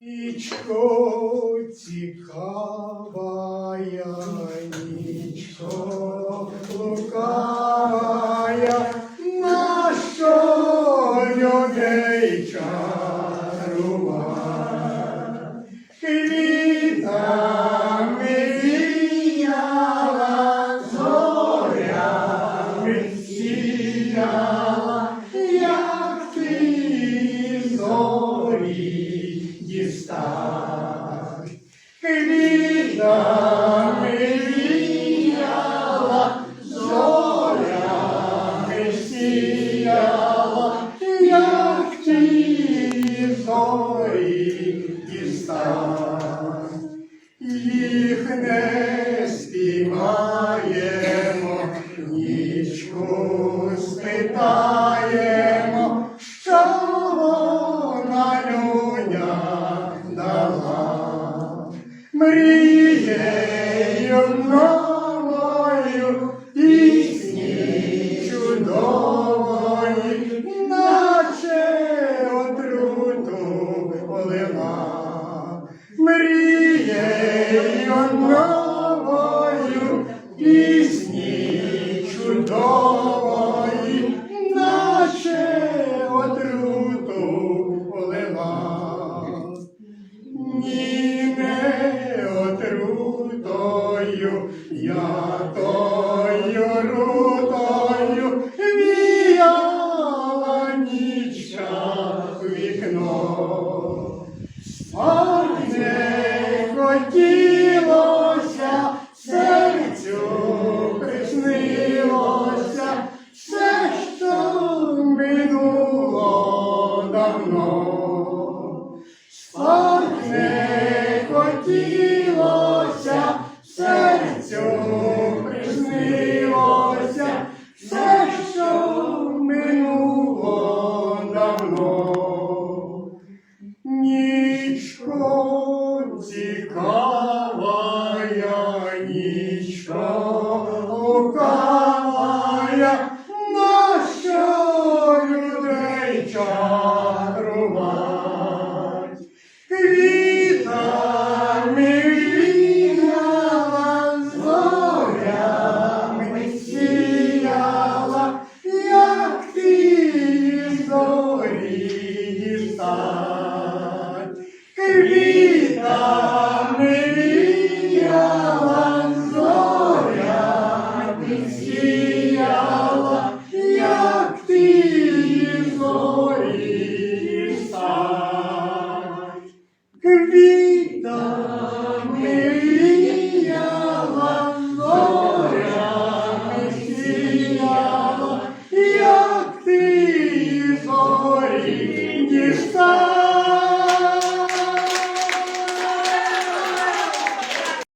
Нічко цікава, нічко лукавая, на що людей чарува? Ти зорі. Їх не співаємо, нічку спитаємо, що. Мрією отруту. Мрією новою, пісні чудової, наче отруту полила. Ні, не отрутою, я тою не хотілося, серцю приснилося, все, що минуло давно. Лукавая, vida.